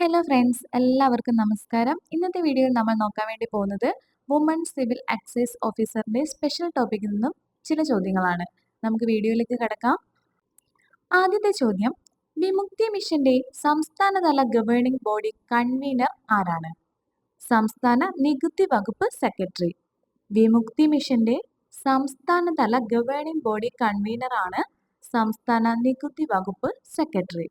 Hello friends എല്ലാവർക്കും നമസ്കാരം. ഇന്നത്തെ വീഡിയോയിൽ നമ്മൾ നോക്കാൻ വേണ്ടി പോകുന്നത് വുമൺ സിവിൽ അക്സൈസ് ഓഫീസറിന്റെ സ്പെഷ്യൽ ടോപ്പിക്കിൽ നിന്നും ചില ചോദ്യങ്ങളാണ്. നമുക്ക് വീഡിയോയിലേക്ക് കിടക്കാം. ആദ്യത്തെ ചോദ്യം വിമുക്തി മിഷന്റെ സംസ്ഥാനതല ഗവേണിംഗ് ബോഡി കൺവീനർ ആരാണ്? സംസ്ഥാന നികുതി വകുപ്പ് സെക്രട്ടറി വിമുക്തി മിഷന്റെ സംസ്ഥാനതല ഗവേണിംഗ് ബോഡി കൺവീനർ ആണ് സംസ്ഥാന നികുതി വകുപ്പ് സെക്രട്ടറി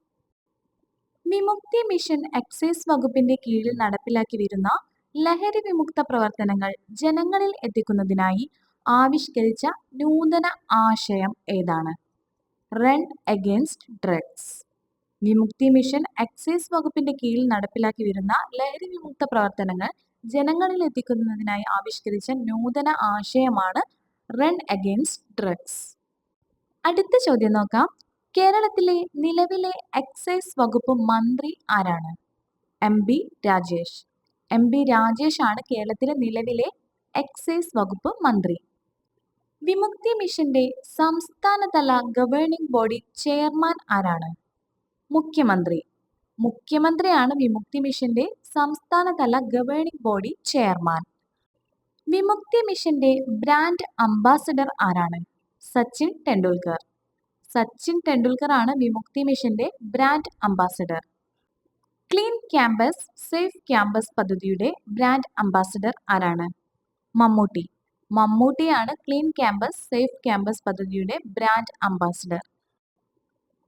വിമുക്തി മിഷൻ എക്സൈസ് വകുപ്പിന്റെ കീഴിൽ നടപ്പിലാക്കി വരുന്ന ലഹരി വിമുക്ത പ്രവർത്തനങ്ങൾ ജനങ്ങളിൽ എത്തിക്കുന്നതിനായി ആവിഷ്കരിച്ച നൂതന ആശയം ഏതാണ്? Run against drugs Vimukthi mission excise വകുപ്പിന്റെ കീഴിൽ നടപ്പിലാക്കി വരുന്ന ലഹരി വിമുക്ത പ്രവർത്തനങ്ങൾ ജനങ്ങളിൽ എത്തിക്കുന്നതിനായി ആവിഷ്കരിച്ച നൂതന ആശയമാണ് റൺ അഗേൻസ്റ്റ് ഡ്രഗ്സ് അടുത്ത ചോദ്യം നോക്കാം. കേരളത്തിലെ നിലവിലെ എക്സൈസ് വകുപ്പ് മന്ത്രി ആരാണ്? M B Rajesh. M B Rajesh ആണ് കേരളത്തിലെ നിലവിലെ എക്സൈസ് വകുപ്പ് മന്ത്രി. വിമുക്തി മിഷന്റെ സംസ്ഥാനതല ഗവേണിംഗ് ബോഡി ചെയർമാൻ ആരാണ്? മുഖ്യമന്ത്രി. മുഖ്യമന്ത്രിയാണ് വിമുക്തി മിഷന്റെ സംസ്ഥാനതല ഗവേണിംഗ് ബോഡി ചെയർമാൻ വിമുക്തി മിഷന്റെ ബ്രാൻഡ് അംബാസഡർ ആരാണ്? സച്ചിൻ ടെണ്ടുൽക്കർ. സച്ചിൻ ടെണ്ടുൽക്കർ ആണ് വിമുക്തി മിഷന്റെ brand ambassador. Clean campus safe campus പദ്ധതിയുടെ ബ്രാൻഡ് അംബാസഡർ ആരാണ്? മമ്മൂട്ടി. മമ്മൂട്ടിയാണ് ക്ലീൻ ക്യാമ്പസ് സേഫ് ക്യാമ്പസ് പദ്ധതിയുടെ brand ambassador.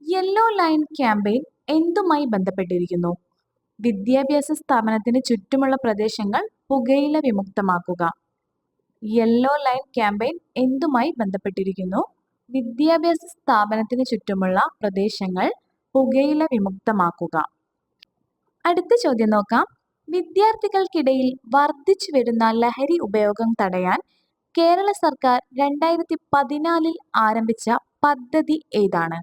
Yellow line campaign എന്തുമായി ബന്ധപ്പെട്ടിരിക്കുന്നു? വിദ്യാഭ്യാസ സ്ഥാപനത്തിന് ചുറ്റുമുള്ള പ്രദേശങ്ങൾ പുകയില വിമുക്തമാക്കുക. യെല്ലോ ലൈൻ ക്യാമ്പയിൻ എന്തുമായി ബന്ധപ്പെട്ടിരിക്കുന്നു? വിദ്യാഭ്യാസ സ്ഥാപനത്തിന് ചുറ്റുമുള്ള പ്രദേശങ്ങൾ പുകയില വിമുക്തമാക്കുക. അടുത്ത ചോദ്യം നോക്കാം. വിദ്യാർത്ഥികൾക്കിടയിൽ വർദ്ധിച്ചു വരുന്ന ലഹരി ഉപയോഗം തടയാൻ കേരള സർക്കാർ രണ്ടായിരത്തി പതിനാലിൽ ആരംഭിച്ച പദ്ധതി ഏതാണ്?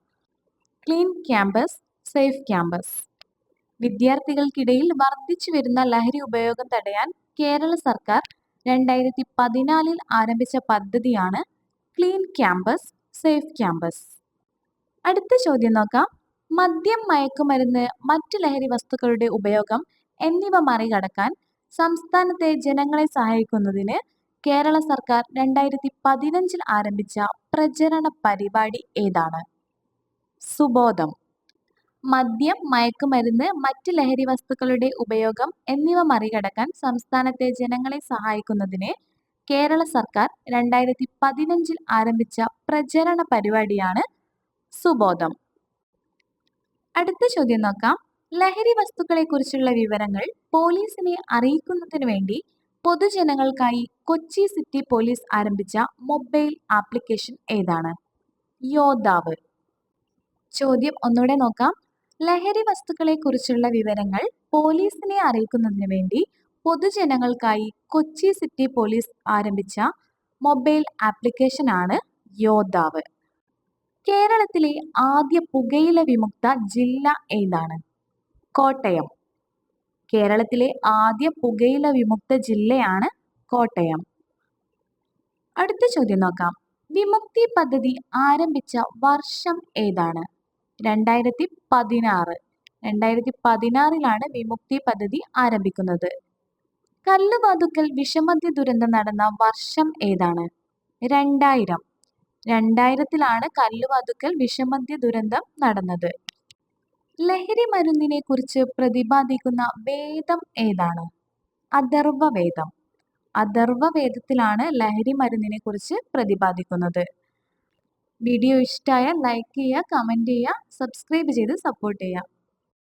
Clean campus safe campus. വിദ്യാർത്ഥികൾക്കിടയിൽ വർദ്ധിച്ചു വരുന്ന ലഹരി ഉപയോഗം തടയാൻ കേരള സർക്കാർ രണ്ടായിരത്തി പതിനാലിൽ ആരംഭിച്ച പദ്ധതിയാണ് ക്ലീൻ ക്യാമ്പസ് സേഫ് ക്യാമ്പസ്. അടുത്ത ചോദ്യം നോക്കാം. മദ്യം മയക്കുമരുന്ന് മറ്റു ലഹരി വസ്തുക്കളുടെ ഉപയോഗം എന്നിവ മറികടക്കാൻ സംസ്ഥാനത്തെ ജനങ്ങളെ സഹായിക്കുന്നതിന് കേരള സർക്കാർ രണ്ടായിരത്തി പതിനഞ്ചിൽ ആരംഭിച്ച പ്രചരണ പരിപാടി ഏതാണ്? സുബോധം. മദ്യം മയക്കുമരുന്ന് മറ്റ് ലഹരി വസ്തുക്കളുടെ ഉപയോഗം എന്നിവ മറികടക്കാൻ സംസ്ഥാനത്തെ ജനങ്ങളെ സഹായിക്കുന്നതിന് കേരള സർക്കാർ രണ്ടായിരത്തി പതിനഞ്ചിൽ ആരംഭിച്ച പ്രചരണ പരിപാടിയാണ് സുബോധം. അടുത്ത ചോദ്യം നോക്കാം. ലഹരി വസ്തുക്കളെ കുറിച്ചുള്ള വിവരങ്ങൾ പോലീസിനെ അറിയിക്കുന്നതിന് വേണ്ടി പൊതുജനങ്ങൾക്കായി കൊച്ചി സിറ്റി പോലീസ് ആരംഭിച്ച മൊബൈൽ ആപ്ലിക്കേഷൻ ഏതാണ്? യോദ്ധാവ്. ചോദ്യം ഒന്നുകൂടെ നോക്കാം. ലഹരി വസ്തുക്കളെ കുറിച്ചുള്ള വിവരങ്ങൾ പോലീസിനെ അറിയിക്കുന്നതിന് വേണ്ടി പൊതുജനങ്ങൾക്കായി കൊച്ചി സിറ്റി പോലീസ് ആരംഭിച്ച മൊബൈൽ ആപ്ലിക്കേഷനാണ് യോദ്ധാവ്. കേരളത്തിലെ ആദ്യ പുകയില വിമുക്ത ജില്ല ഏതാണ്? കോട്ടയം. കേരളത്തിലെ ആദ്യ പുകയില വിമുക്ത ജില്ലയാണ് കോട്ടയം. അടുത്ത ചോദ്യം നോക്കാം. വിമുക്തി പദ്ധതി ആരംഭിച്ച വർഷം ഏതാണ്? രണ്ടായിരത്തി പതിനാറ്. രണ്ടായിരത്തി പതിനാറിലാണ് വിമുക്തി പദ്ധതി ആരംഭിക്കുന്നത്. കല്ലുവാതുക്കൽ വിഷമദ്യ ദുരന്തം നടന്ന വർഷം ഏതാണ്? രണ്ടായിരം. രണ്ടായിരത്തിലാണ് കല്ലുവാതുക്കൽ വിഷമദ്യ ദുരന്തം നടന്നത്. ലഹരി മരുന്നിനെ കുറിച്ച് പ്രതിപാദിക്കുന്ന വേദം ഏതാണ്? അഥർവവേദം. വേദം അഥർവ വേദത്തിലാണ് ലഹരി മരുന്നിനെ കുറിച്ച് പ്രതിപാദിക്കുന്നത്. വീഡിയോ ഇഷ്ടമായ ലൈക്ക് ചെയ്യുക കമന്റ് ചെയ്യുക സബ്സ്ക്രൈബ് ചെയ്ത് സപ്പോർട്ട് ചെയ്യുക.